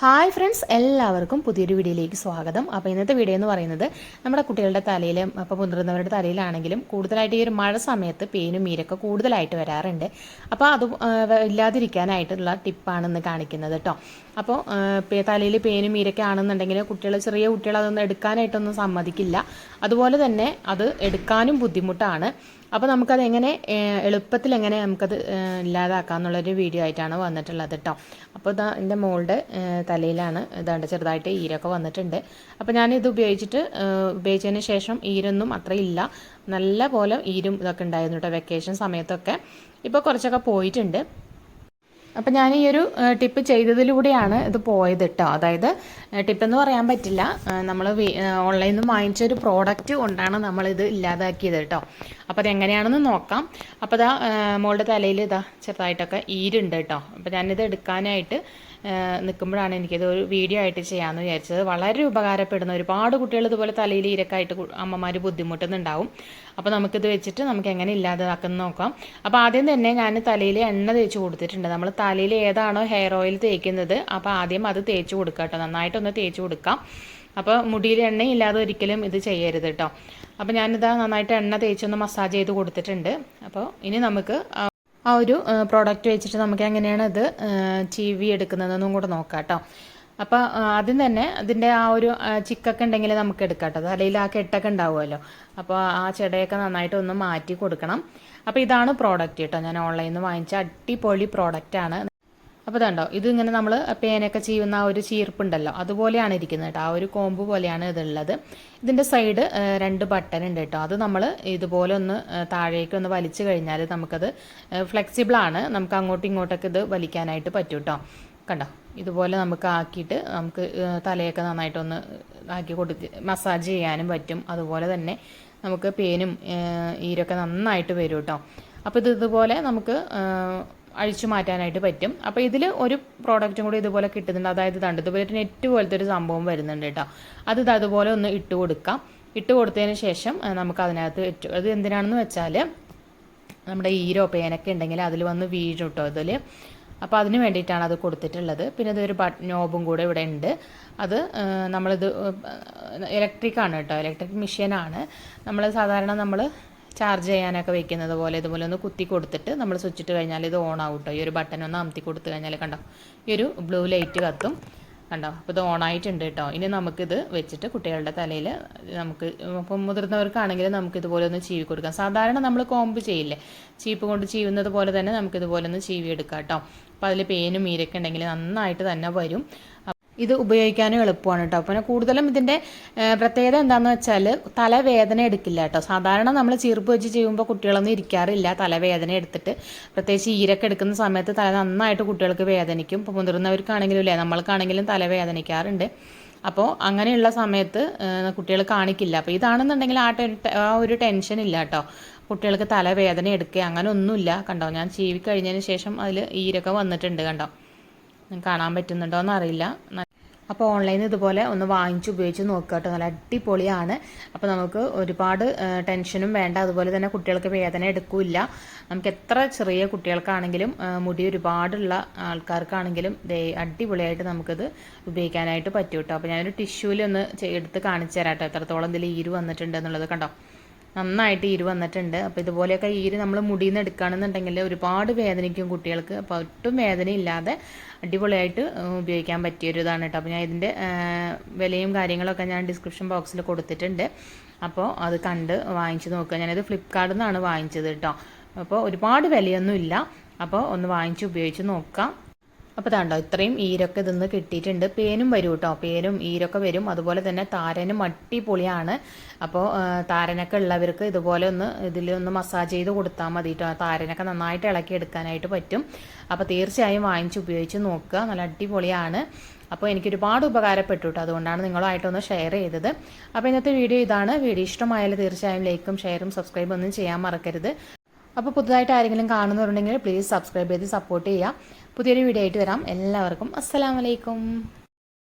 Hi friends എല്ലാവർക്കും പുതിയൊരു വീഡിയോയിലേക്ക് സ്വാഗതം. അപ്പോൾ ഇന്നത്തെ വീഡിയോ എന്ന് പറയുന്നത് നമ്മുടെ കുട്ടികളുടെ തലയിൽ അപ്പോൾ മുതിർന്നവരുടെ തലയിലാണെങ്കിലും കൂടുതലായിട്ട് ഈ ഒരു മഴ സമയത്ത് പേനും മീരൊക്കെ കൂടുതലായിട്ട് വരാറുണ്ട്. അപ്പോൾ അത് ഇല്ലാതിരിക്കാനായിട്ടുള്ള ടിപ്പാണെന്ന് കാണിക്കുന്നത് കേട്ടോ അപ്പോൾ തലയിൽ പേനും മീരൊക്കെ ആണെന്നുണ്ടെങ്കിൽ കുട്ടികൾ ചെറിയ കുട്ടികൾ അതൊന്നും എടുക്കാനായിട്ടൊന്നും സമ്മതിക്കില്ല. അതുപോലെ തന്നെ അത് എടുക്കാനും ബുദ്ധിമുട്ടാണ്. അപ്പോൾ നമുക്കത് എങ്ങനെ എളുപ്പത്തിൽ എങ്ങനെ നമുക്കത് ഇല്ലാതാക്കാം എന്നുള്ളൊരു വീഡിയോ ആയിട്ടാണ് വന്നിട്ടുള്ളത് കേട്ടോ അപ്പോൾ ഇതാ എന്റെ മോളുടെ തലയിലാണ് ഇതാണ്ട് ചെറുതായിട്ട് ഈരൊക്കെ വന്നിട്ടുണ്ട്. അപ്പോൾ ഞാനിത് ഉപയോഗിച്ചിട്ട് ഉപയോഗിച്ചതിന് ശേഷം ഈരൊന്നും അത്ര ഇല്ല നല്ല പോലെ ഈരും ഇതൊക്കെ ഉണ്ടായിരുന്നു കേട്ടോ വെക്കേഷൻ സമയത്തൊക്കെ. ഇപ്പോൾ കുറച്ചൊക്കെ പോയിട്ടുണ്ട്. അപ്പം ഞാൻ ഈ ഒരു ടിപ്പ് ചെയ്തതിലൂടെയാണ് ഇത് പോയത് കേട്ടോ അതായത് ടിപ്പ് എന്ന് പറയാൻ പറ്റില്ല. നമ്മൾ ഓൺലൈനിൽ നിന്ന് വാങ്ങിച്ച ഒരു പ്രോഡക്റ്റ് കൊണ്ടാണ് നമ്മളിത് ഇല്ലാതാക്കിയത് കേട്ടോ അപ്പോൾ അതെങ്ങനെയാണെന്ന് നോക്കാം. അപ്പോൾ ഇതാ മോളുടെ തലയിൽ ഇതാ ചെറുതായിട്ടൊക്കെ ഈരുണ്ട് കേട്ടോ അപ്പോൾ ഞാനിത് എടുക്കാനായിട്ട് നിൽക്കുമ്പോഴാണ് എനിക്കിത് ഒരു വീഡിയോ ആയിട്ട് ചെയ്യാമെന്ന് വിചാരിച്ചത്. വളരെ ഉപകാരപ്പെടുന്ന ഒരുപാട് കുട്ടികൾ ഇതുപോലെ തലയിൽ ഇരക്കായിട്ട് അമ്മമാർ ബുദ്ധിമുട്ടുന്നുണ്ടാവും. അപ്പോൾ നമുക്കിത് വെച്ചിട്ട് നമുക്ക് എങ്ങനെ ഇല്ലാതാക്കുന്ന നോക്കാം. അപ്പോൾ ആദ്യം തന്നെ ഞാൻ തലയിൽ എണ്ണ തേച്ച് കൊടുത്തിട്ടുണ്ട്. നമ്മൾ തലയിൽ ഏതാണോ ഹെയർ ഓയിൽ തേക്കുന്നത് അപ്പോൾ ആദ്യം അത് തേച്ച് കൊടുക്കുക കേട്ടോ. നന്നായിട്ടൊന്ന് തേച്ച് കൊടുക്കാം. അപ്പോൾ മുടിയിൽ എണ്ണയില്ലാതെ ഒരിക്കലും ഇത് ചെയ്യരുത് കേട്ടോ. അപ്പോൾ ഞാനിതാ നന്നായിട്ട് എണ്ണ തേച്ചൊന്ന് മസാജ് ചെയ്ത് കൊടുത്തിട്ടുണ്ട്. അപ്പോൾ ഇനി നമുക്ക് ആ ഒരു പ്രോഡക്റ്റ് വെച്ചിട്ട് നമുക്ക് എങ്ങനെയാണ് ഇത് ചീവി എടുക്കുന്നതെന്നും കൂടെ നോക്കാം കേട്ടോ അപ്പോൾ ആദ്യം തന്നെ അതിന്റെ ആ ഒരു ചിക്കൊക്കെ ഉണ്ടെങ്കിൽ നമുക്ക് എടുക്കാം കേട്ടോ തലയിൽ ആ കെട്ടൊക്കെ ഉണ്ടാവുമല്ലോ. അപ്പോൾ ആ ചെടയൊക്കെ നന്നായിട്ട് ഒന്ന് മാറ്റി കൊടുക്കണം. അപ്പോൾ ഇതാണ് പ്രോഡക്റ്റ് കേട്ടോ ഞാൻ ഓൺലൈനിൽ നിന്ന് വാങ്ങിച്ച അടിപൊളി പ്രോഡക്റ്റാണ് അപ്പോൾ ഇതുണ്ടോ ഇത് ഇങ്ങനെ നമ്മൾ പേനയൊക്കെ ചെയ്യുന്ന ആ ഒരു ചീർപ്പുണ്ടല്ലോ അതുപോലെയാണ് ഇരിക്കുന്നത് കേട്ടോ. ആ ഒരു കോമ്പ് പോലെയാണ് ഇതുള്ളത്. ഇതിന്റെ സൈഡ് രണ്ട് ബട്ടൺ ഉണ്ട് കേട്ടോ. അത് നമ്മൾ ഇതുപോലെ ഒന്ന് താഴേക്ക് ഒന്ന് വലിച്ചു കഴിഞ്ഞാൽ നമുക്കത് ഫ്ലെക്സിബിൾ ആണ്. നമുക്ക് അങ്ങോട്ടും ഇങ്ങോട്ടൊക്കെ ഇത് വലിക്കാനായിട്ട് പറ്റും കേട്ടോ കണ്ടോ ഇതുപോലെ നമുക്ക് ആക്കിയിട്ട് നമുക്ക് തലയൊക്കെ നന്നായിട്ടൊന്ന് ആക്കി കൊടുത്ത് മസാജ് ചെയ്യാനും പറ്റും. അതുപോലെ തന്നെ നമുക്ക് പേനും ഈരൊക്കെ നന്നായിട്ട് വരും കേട്ടോ അപ്പോൾ ഇത് ഇതുപോലെ നമുക്ക് അഴിച്ചു മാറ്റാനായിട്ട് പറ്റും. അപ്പോൾ ഇതിൽ ഒരു പ്രോഡക്റ്റും കൂടി ഇതുപോലെ കിട്ടുന്നുണ്ട്. അതായത് ഇതാണ്ട്. ഇതുപോലെ നെറ്റ് പോലത്തെ ഒരു സംഭവം വരുന്നുണ്ട് കേട്ടോ. അത് ഇത് അതുപോലെ ഒന്ന് ഇട്ട് കൊടുക്കാം. ഇട്ട് കൊടുത്തതിന് ശേഷം നമുക്ക് അതിനകത്ത് അത് എന്തിനാണെന്ന് വെച്ചാൽ നമ്മുടെ ഈരോ പേനൊക്കെ ഉണ്ടെങ്കിൽ അതിൽ വന്ന് വീഴും കേട്ടോ ഇതിൽ അപ്പോൾ അതിന് വേണ്ടിയിട്ടാണ് അത് കൊടുത്തിട്ടുള്ളത്. പിന്നെ ഇതൊരു ബട്ട് നോബും കൂടെ ഇവിടെ ഉണ്ട്. അത് നമ്മളിത് ഇലക്ട്രിക്കാണ് കേട്ടോ. ഇലക്ട്രിക് മെഷീനാണ് നമ്മൾ സാധാരണ നമ്മൾ ചാർജ് ചെയ്യാനൊക്കെ വെക്കുന്നത് പോലെ ഇതുപോലെ ഒന്ന് കുത്തി കൊടുത്തിട്ട് നമ്മൾ സ്വിച്ച് ഇട്ട് കഴിഞ്ഞാൽ ഇത് ഓൺ ആവും ഈ ഒരു ബട്ടൺ ഒന്ന് അമർത്തി കൊടുത്തു കഴിഞ്ഞാൽ കണ്ടോ? ഈ ഒരു ബ്ലൂ ലൈറ്റ് കത്തും. കണ്ടോ? അപ്പോൾ ഇത് ഓൺ ആയിട്ടുണ്ട് കേട്ടോ ഇനി നമുക്കിത് വെച്ചിട്ട് കുട്ടികളുടെ തലയിൽ നമുക്ക് ഇപ്പം മുതിർന്നവർക്കാണെങ്കിൽ നമുക്ക് ഇതുപോലെ ഒന്ന് ചീവി കൊടുക്കാം. സാധാരണ നമ്മൾ കോമ്പ് ചെയ്യില്ലേ? ചീപ്പ് കൊണ്ട് ചീവുന്നത് പോലെ തന്നെ നമുക്കിതുപോലെ ഒന്ന് ചീവി എടുക്കാം കേട്ടോ അപ്പോൾ അതിൽ പേനും മീരൊക്കെ ഉണ്ടെങ്കിൽ നന്നായിട്ട് തന്നെ വരും. ഇത് ഉപയോഗിക്കാനും എളുപ്പമാണ് കേട്ടോ. പിന്നെ കൂടുതലും ഇതിന്റെ പ്രത്യേകത എന്താണെന്ന് വെച്ചാൽ തലവേദന എടുക്കില്ല കേട്ടോ. സാധാരണ നമ്മൾ ചീർപ്പ് വെച്ച് ചെയ്യുമ്പോൾ കുട്ടികളൊന്നും ഇരിക്കാറില്ല. തലവേദന എടുത്തിട്ട് പ്രത്യേകിച്ച് ഈരൊക്കെ എടുക്കുന്ന സമയത്ത് തല നന്നായിട്ട് കുട്ടികൾക്ക് വേദനിക്കും. ഇപ്പോൾ മുതിർന്നവർക്കാണെങ്കിലും ഇല്ലേ നമ്മൾക്കാണെങ്കിലും തലവേദനിക്കാറുണ്ട് അപ്പോൾ അങ്ങനെയുള്ള സമയത്ത് കുട്ടികൾ കാണിക്കില്ല. അപ്പോൾ ഇതാണെന്നുണ്ടെങ്കിൽ ആ ആ ഒരു ടെൻഷൻ ഇല്ല കേട്ടോ. കുട്ടികൾക്ക് തലവേദന എടുക്കുക അങ്ങനെ ഒന്നുമില്ല കണ്ടോ. ഞാൻ ചീവി കഴിഞ്ഞതിന് ശേഷം അതിൽ ഈരൊക്കെ വന്നിട്ടുണ്ട് കണ്ടോ. കാണാൻ പറ്റുന്നുണ്ടോ എന്നറിയില്ല അപ്പോൾ ഓൺലൈനിൽ ഇതുപോലെ ഒന്ന് വാങ്ങിച്ച് ഉപയോഗിച്ച് നോക്കുക കേട്ടോ. നല്ല അടിപൊളിയാണ്. അപ്പോൾ നമുക്ക് ഒരുപാട് ടെൻഷനും വേണ്ട. അതുപോലെ തന്നെ കുട്ടികൾക്ക് വേദന എടുക്കില്ല. നമുക്ക് എത്ര ചെറിയ കുട്ടികൾക്കാണെങ്കിലും മുടി ഒരുപാടുള്ള ആൾക്കാർക്കാണെങ്കിലും അടിപൊളിയായിട്ട് നമുക്കിത് ഉപയോഗിക്കാനായിട്ട് പറ്റും കേട്ടോ. അപ്പോൾ ഞാനൊരു ടിഷ്യൂവിൽ ഒന്ന് എടുത്ത് കാണിച്ചു തരാം കേട്ടോ. എത്രത്തോളം ഇതിൽ ഈര് വന്നിട്ടുണ്ട് എന്നുള്ളത് കണ്ടോ? നന്നായിട്ട് ഈര് വന്നിട്ടുണ്ട്. അപ്പോൾ ഇതുപോലെയൊക്കെ ഈര് നമ്മൾ മുടിയിൽ നിന്ന് എടുക്കുകയാണെന്നുണ്ടെങ്കിൽ ഒരുപാട് വേദനയ്ക്കും കുട്ടികൾക്ക്. അപ്പോൾ ഒട്ടും വേദനയില്ലാതെ അടിപൊളിയായിട്ട് ഉപയോഗിക്കാൻ പറ്റിയ ഒരു ഇതാണ് കേട്ടോ അപ്പോൾ ഞാൻ ഇതിന്റെ വിലയും കാര്യങ്ങളൊക്കെ ഞാൻ ഡിസ്ക്രിപ്ഷൻ ബോക്സിൽ കൊടുത്തിട്ടുണ്ട്. അപ്പോൾ അത് കണ്ട് വാങ്ങിച്ച് നോക്കുക. ഞാനത് ഫ്ലിപ്കാർട്ടിൽ നിന്നാണ് വാങ്ങിച്ചത് കേട്ടോ അപ്പോൾ ഒരുപാട് വിലയൊന്നും ഇല്ല അപ്പോൾ ഒന്ന് വാങ്ങിച്ച് ഉപയോഗിച്ച് നോക്കാം. അപ്പോൾ താണ്ടോ ഇത്രയും ഈരൊക്കെ ഇതിന്ന് കിട്ടിയിട്ടുണ്ട്. പേനും വരും കേട്ടോ പേനും ഈരൊക്കെ വരും. അതുപോലെ തന്നെ താരനും അടിപൊളിയാണ്. അപ്പോൾ താരനൊക്കെ ഉള്ളവർക്ക് ഇതുപോലെ ഒന്ന് ഇതിൽ ഒന്ന് മസാജ് ചെയ്ത് കൊടുത്താൽ മതി കേട്ടോ താരനൊക്കെ നന്നായിട്ട് ഇളക്കി എടുക്കാനായിട്ട് പറ്റും. അപ്പോൾ തീർച്ചയായും വാങ്ങിച്ച് ഉപയോഗിച്ച് നോക്കുക. നല്ല അടിപൊളിയാണ്. അപ്പോൾ എനിക്ക് ഒരുപാട് ഉപകാരപ്പെട്ടു കേട്ടോ അതുകൊണ്ടാണ് നിങ്ങളുമായിട്ടൊന്ന് ഷെയർ ചെയ്തത്. അപ്പോൾ ഇന്നത്തെ വീഡിയോ ഇതാണ്. വീഡിയോ ഇഷ്ടമായാൽ തീർച്ചയായും ലൈക്കും ഷെയറും സബ്സ്ക്രൈബും ഒന്നും ചെയ്യാൻ മറക്കരുത്. അപ്പോൾ പുതുതായിട്ട് ആരെങ്കിലും കാണുന്നവരുണ്ടെങ്കിൽ പ്ലീസ് സബ്സ്ക്രൈബ് ചെയ്ത് സപ്പോർട്ട് ചെയ്യുക. പുതിയൊരു വീഡിയോ ആയിട്ട് വരാം. എല്ലാവർക്കും അസ്സലാമലൈക്കും